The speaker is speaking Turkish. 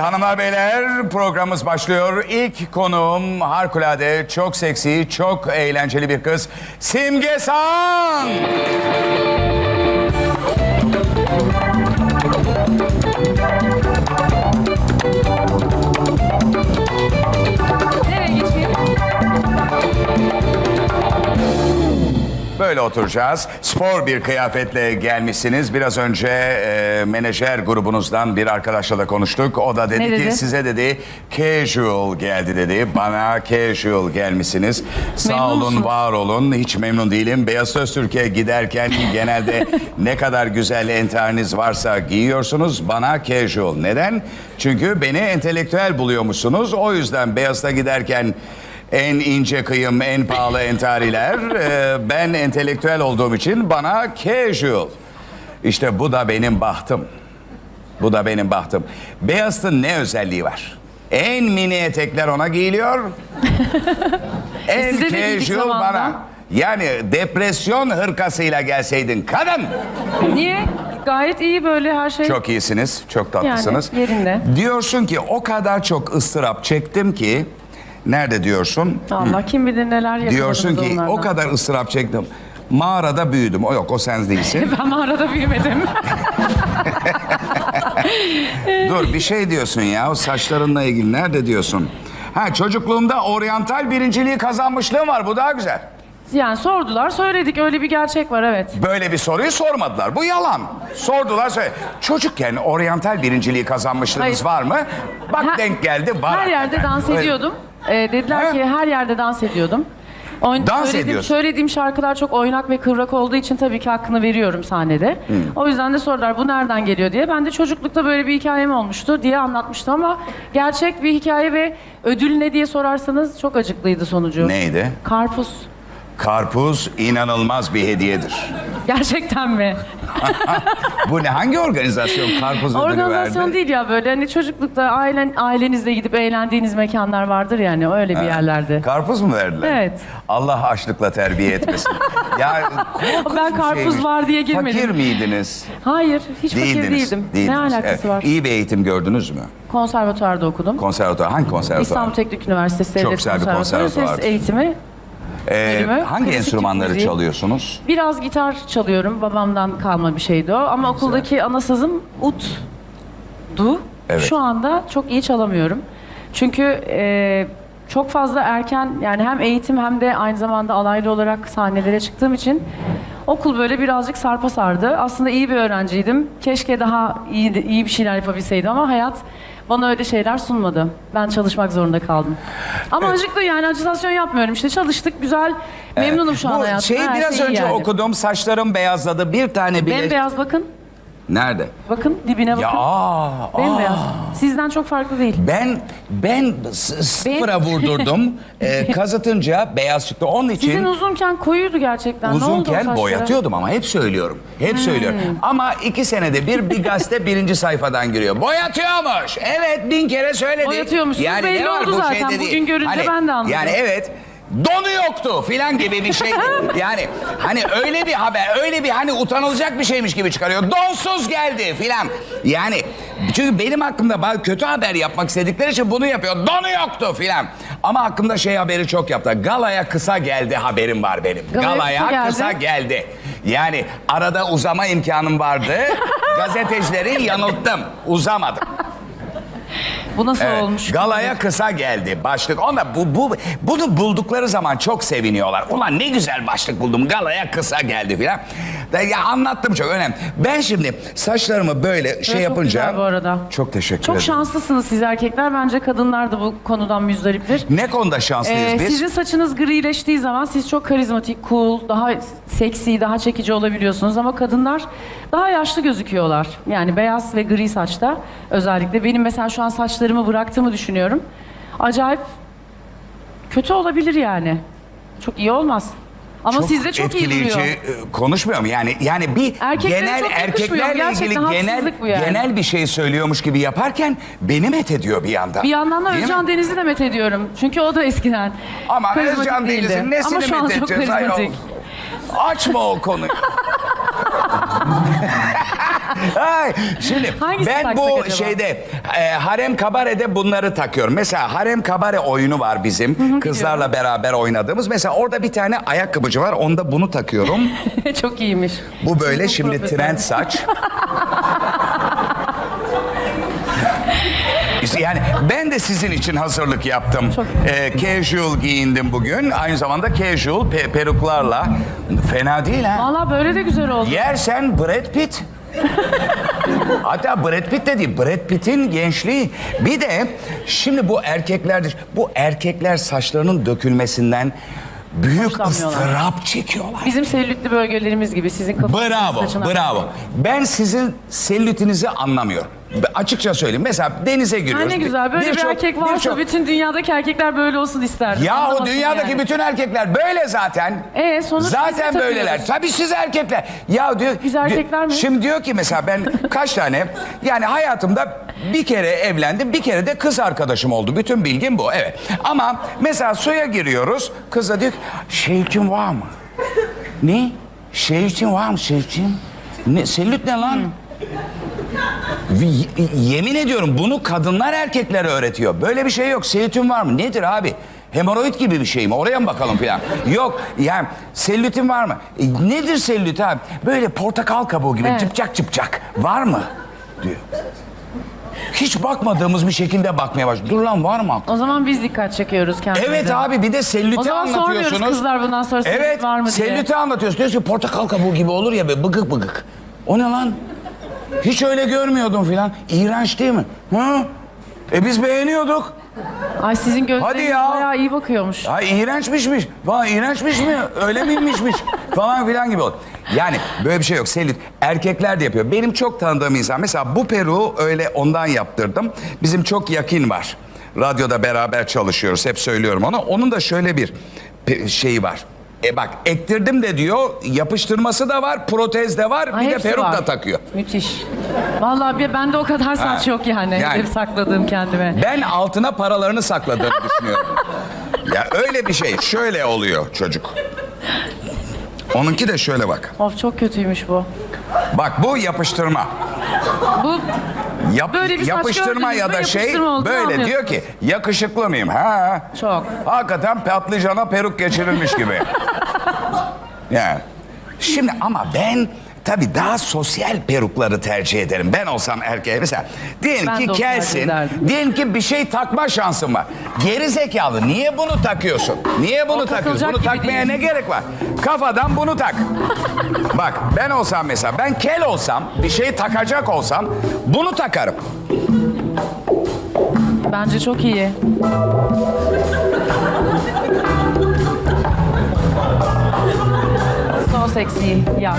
hanımlar beyler programımız başlıyor. İlk konuğum harikulade, çok seksi, çok eğlenceli bir kız. Simge San. Böyle oturacağız. Spor bir kıyafetle gelmişsiniz. Biraz önce e, menajer grubunuzdan bir arkadaşla da konuştuk. O da dedi Ne ki dedi? size dedi casual geldi dedi. Bana casual gelmişsiniz. Sağ Memnun olun, musunuz? var olun. Hiç memnun değilim. Beyaz Öztürk'e giderken genelde ne kadar güzel entariniz varsa giyiyorsunuz. Bana casual. Neden? Çünkü beni entelektüel buluyormuşsunuz. O yüzden Beyaz'da giderken en ince kıyım, en pahalı entariler. e, ben entelektüel olduğum için bana casual. İşte bu da benim bahtım. Bu da benim bahtım. Beyaz'ın ne özelliği var? En mini etekler ona giyiliyor. en size de giydik casual zamanında. bana. Yani depresyon hırkasıyla gelseydin kadın. Niye? Gayet iyi böyle her şey. Çok iyisiniz, çok tatlısınız. Yani yerinde. Diyorsun ki o kadar çok ıstırap çektim ki nerede diyorsun? Allah kim bilir neler yapıyordunuz Diyorsun ki onlardan. o kadar ıstırap çektim. Mağarada büyüdüm. O yok o sen değilsin. Ben mağarada büyümedim. Dur bir şey diyorsun ya o saçlarınla ilgili nerede diyorsun? Ha çocukluğumda oryantal birinciliği kazanmışlığım var bu daha güzel. yani sordular söyledik öyle bir gerçek var evet. Böyle bir soruyu sormadılar. Bu yalan. Sordular söyle. Çocukken oryantal birinciliği kazanmışlığınız Hayır. var mı? Bak Her- denk geldi var. Her yerde hakikaten. dans Öyle. ediyordum. Ee, dediler Ha? ki her yerde dans ediyordum. Oyn- Dans söylediğim, ediyorsun. Söylediğim şarkılar çok oynak ve kıvrak olduğu için tabii ki hakkını veriyorum sahnede. Hmm. O yüzden de sordular bu nereden geliyor diye. Ben de çocuklukta böyle bir hikayem olmuştu diye anlatmıştım ama gerçek bir hikaye ve ödül ne diye sorarsanız çok acıklıydı sonucu. Neydi? Karpuz. Karpuz inanılmaz bir hediyedir. Gerçekten mi? Bu ne? Hangi organizasyon karpuz ödülü Organizasyon verdi? değil ya böyle hani çocuklukta ailen ailenizle gidip eğlendiğiniz mekanlar vardır yani öyle bir yerlerde. Karpuz mu verdiler? Evet. Allah açlıkla terbiye etmesin. ya korkunç Ben bir karpuz şeymiş. var diye girmedim. Fakir miydiniz? Hayır, hiç fakir Değildiniz. değildim. Değildiniz. Ne alakası Evet. var? İyi bir eğitim gördünüz mü? Konservatuvarda okudum. Konservatuvar. Hangi konservatuvar? İstanbul Teknik Üniversitesi Çok Devlet güzel bir konservatuvar. ses eğitimi. Ee, bölümü. hangi Klasik enstrümanları müziği. çalıyorsunuz? Biraz gitar çalıyorum. Babamdan kalma bir şeydi o. Ama okuldaki ana sazım ut'du. Evet. Şu anda çok iyi çalamıyorum. Çünkü e, çok fazla erken yani hem eğitim hem de aynı zamanda alaylı olarak sahnelere çıktığım için okul böyle birazcık sarpa sardı. Aslında iyi bir öğrenciydim. Keşke daha iyi, iyi bir şeyler yapabilseydim ama hayat bana öyle şeyler sunmadı. Ben çalışmak zorunda kaldım. Ama acıklı yani acitasyon yapmıyorum. İşte çalıştık güzel. Memnunum şu an Bu hayatımda. şeyi her biraz şey iyi önce yani. okudum. Saçlarım beyazladı. Bir tane bile... Bembeyaz bakın. Nerede? Bakın dibine bakın. Ya aa. Bembeyaz. Sizden çok farklı değil. Ben ben s- sıfıra vurdurdum. Ee, kazıtınca beyaz çıktı. Onun için Sizin uzunken koyuydu gerçekten. ne oldu o uzunken saçlara? Hmm. boyatıyordum ama hep söylüyorum. Hep söylüyorum. Ama iki senede bir bir gazete birinci sayfadan giriyor. Boyatıyormuş. Evet bin kere söyledik. Boyatıyormuşsunuz. Belli oldu bu zaten. Bugün görünce ben de anladım. Yani evet donu yoktu filan gibi bir şey. yani hani öyle bir haber, öyle bir hani utanılacak bir şeymiş gibi çıkarıyor. Donsuz geldi filan. Yani çünkü benim hakkımda kötü haber yapmak istedikleri için bunu yapıyor. Donu yoktu filan. Ama hakkımda şey haberi çok yaptı. Galaya kısa geldi haberim var benim. Galaya Galaya kısa geldi. kısa geldi. Yani arada uzama imkanım vardı. Gazetecileri yanılttım. Uzamadım. Bu nasıl Evet, olmuş? Galaya kısa geldi başlık. Ona bu, bu bunu buldukları zaman çok seviniyorlar. Ulan ne güzel başlık buldum. Galaya kısa geldi filan. Da Ya anlattım çok önemli. Ben şimdi saçlarımı böyle şey çok yapınca güzel bu arada. Çok teşekkür Çok ederim. şanslısınız siz erkekler. Bence kadınlar da bu konudan müzdariptir. Ne konuda şanslıyız Ee, biz? sizin saçınız grileştiği zaman siz çok karizmatik, cool, daha seksi, daha çekici olabiliyorsunuz ama kadınlar daha yaşlı gözüküyorlar. Yani beyaz ve gri saçta özellikle. Benim mesela şu an saçlarımı bıraktığımı düşünüyorum. Acayip kötü olabilir yani. Çok iyi olmaz. Ama sizde çok iyi etkileyici duruyor. e, konuşmuyorum yani yani bir Erkeklere genel çok yakışmıyor. erkeklerle ilgili genel haksızlık bu yani. genel bir şey söylüyormuş gibi yaparken beni met ediyor bir yandan. Bir yandan da Değil mi? Özcan Deniz'i de met ediyorum. Çünkü o da eskiden Ama karizmatik Özcan değildi. Deniz'in nesini Ama şu an met çok edeceğiz ayol? karizmatik. Açma o konuyu. Ay, şimdi Hangisi ben taksak bu acaba? şeyde e, harem kabarede bunları takıyorum. Mesela harem kabare oyunu var bizim. Kızlarla beraber oynadığımız. Mesela orada bir tane ayakkabıcı var. Onda bunu takıyorum. Çok iyiymiş. Bu böyle şimdi trend saç. İşte yani ben de sizin için hazırlık yaptım. Ee, casual giyindim bugün. Aynı zamanda casual pe- peruklarla. Fena değil ha. Valla böyle de güzel oldu. Yersen Brad Pitt. Hatta Brad Pitt de değil, Brad Pitt'in gençliği. Bir de şimdi bu erkekler, bu erkekler saçlarının dökülmesinden büyük Hoşlanmıyorlar. ıstırap çekiyorlar. Bizim selülitli bölgelerimiz gibi sizin kafanızın Bravo, saçına- bravo. Ben sizin selülitinizi anlamıyorum. Ben Açıkça söyleyeyim. Mesela denize Ha giriyoruz. ne güzel böyle bir Birçok- erkek varsa birçok- bütün dünyadaki erkekler böyle olsun isterdim. Yahu Anlamasın dünyadaki yani. bütün erkekler böyle zaten. Ee, sonuç biz Zaten de böyleler. takıyoruz. Tabii siz erkekler. Ya diyor. Biz erkekler mi? Şimdi diyor ki mesela ben kaç tane yani hayatımda bir kere evlendim, bir kere de kız arkadaşım oldu. Bütün bilgim bu. Evet. Ama mesela suya giriyoruz. Kız da diyor ki şey için var mı? Ne? Şey için var mı şey için? Ne, selülit ne lan? Y- yemin ediyorum bunu kadınlar erkeklere öğretiyor. Böyle bir şey yok. Selülitin var mı? Nedir abi? Hemoroid gibi bir şey mi? Oraya mı bakalım filan? yok. Yani selülitin var mı? E, nedir selülit abi? Böyle portakal kabuğu gibi Evet. cıpcak cıpcak. Var mı? Diyor. Hiç bakmadığımız bir şekilde bakmaya başlıyor. Dur lan var mı? O zaman biz dikkat çekiyoruz kendimize. Evet abi bir de selüliti O zaman anlatıyorsunuz. sormuyoruz kızlar bundan sonra Evet var mı diye. selüliti anlatıyorsun. Diyorsun ki portakal kabuğu gibi olur ya böyle bıgık bıgık. O ne lan? Hiç öyle görmüyordum filan. İğrenç değil mi? Hı? E biz beğeniyorduk. Ay sizin gözleriniz ya. bayağı iyi bakıyormuş. Ay iğrençmişmiş. Falan iğrençmiş mi? Öyle miymişmiş? falan filan gibi oldu. Yani böyle bir şey yok. Selülit. Erkekler de yapıyor. Benim çok tanıdığım insan. Mesela bu peruğu öyle ondan yaptırdım. Bizim çok yakın var. Radyoda beraber çalışıyoruz. Hep söylüyorum ona. Onun da şöyle bir şeyi var. E bak ektirdim de diyor yapıştırması da var protez de var Ay, bir de hepsi peruk var. da takıyor. Müthiş. Vallahi bir bende o kadar saç Ha. yok yani. Yani. Hep sakladığım kendime. Ben altına paralarını sakladığını düşünüyorum. ya öyle bir şey şöyle oluyor çocuk. Onunki de şöyle bak. Of çok kötüymüş bu. Bak bu yapıştırma. Bu Yap, Böyle bir saç yapıştırma gördünüz ya mü da şey yapıştırma olduğunu böyle diyor ki yakışıklı mıyım? Ha. Çok. Hakikaten patlıcana peruk geçirilmiş gibi. yani. Şimdi ama ben tabii daha sosyal perukları tercih ederim. Ben olsam erkeğe mesela diyelim Ben ki o. Diyelim ki bir şey takma şansın var. Geri zekalı niye bunu takıyorsun? Niye bunu takıyorsun? takılacak Bunu gibi takmaya ne gerek var? Kafadan bunu tak. Bak ben olsam mesela ben kel olsam bir şey takacak olsam bunu takarım. bence çok iyi. So seksi. Ya.